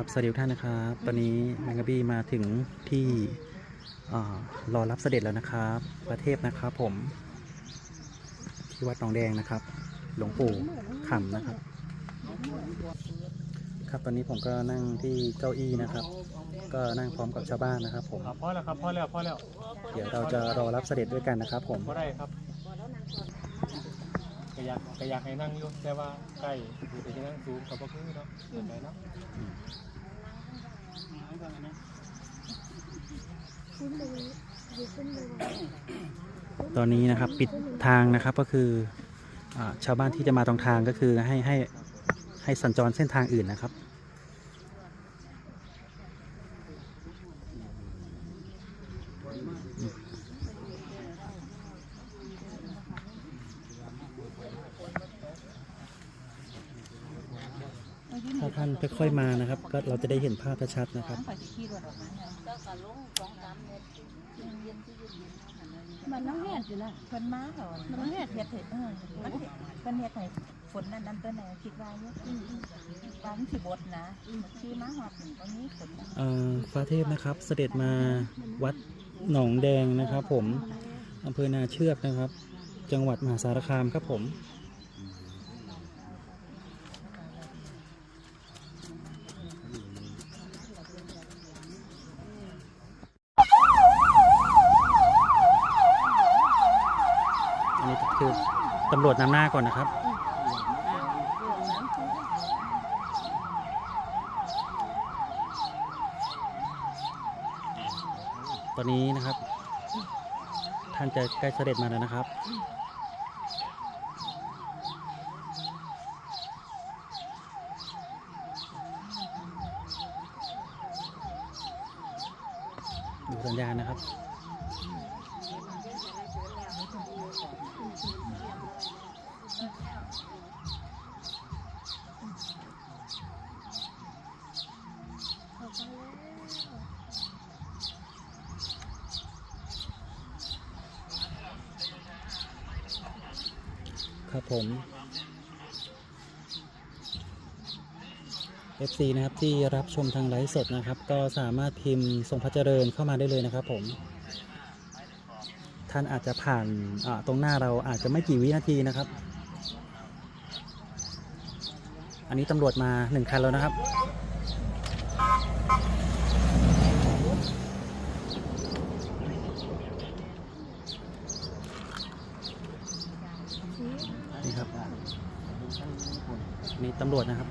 ครับสวัสดีทุกท่านนะครับ ตอนนี้แมงกะบี้มาถึงที่อารอรับเสด็จแล้วนะครับ ประเทศนะครับผม ที่วัดหนองแดงนะครับ หลวงปู่ขำนะครับ ครับตอนนี้ผมก็นั่งที่เก้าอี้นะครับ ก็นั่งพร้อมกับชาวบ้านนะครับ ผมครับพอแล้วครับพอแล้วพอแล้วเดี๋ยวเราจะรอรับเสด็จด้วยกันนะครับ ผมพอได้ครับ ก็อยากก็อยากให้นั่งอยู่แต่ว่าใกล้อยู่แต่จะนั่งสูงกับพวกนี้เนาะเห็นไหมเนาะตอนนี้นะครับปิดทางนะครับก็คืออาชาวบ้านที่จะมาตรงทางก็คือให้ให้ให้สัญจรเส้นทางอื่นนะครับถ้าท่านค่อยๆมานะครับ ก็เราจะได้เห็นภาพชัดๆนะครับข่อยสิขี่รถออกมาเนี่ยมันน้องแหดอยู่นะเพิ่นมาเหรอมันเฮ็ดเฮ็ดเฮ็ดเออมันเฮ็ดเพิ่นเฮ็ดให้ฝนนั่นนั่นตัวไหนคิดว่าอยู่ว่ามันสิบดนะขี่มาฮอดนี่ตรงนี้ฝนนั่นเอ่อฟ้าเทพนะครับ เสด็จมาวัดหนองแดงนะครับ ผมอำเภอนาเชือกนะครับ จังหวัดมหาสารคามครับผม คือตำรวจนำหน้าก่อนนะครับ ตอนนี้นะครับ ท่านจะใกล้เสด็จมาแล้วนะครับดูสัญญาณนะครับ ครับผม FC นะครับที่รับชมทางไลฟ์สดนะครับ ก็สามารถพิมพ์ทรงพระเจริญเข้ามาได้เลยนะครับผม ท่านอาจจะผ่านตรงหน้าเราอาจจะไม่กี่วินาทีนะครับ อันนี้ตำรวจมาหนึ่งคันแล้วนะครับ นี่ครับนี่ตำรวจนะครับ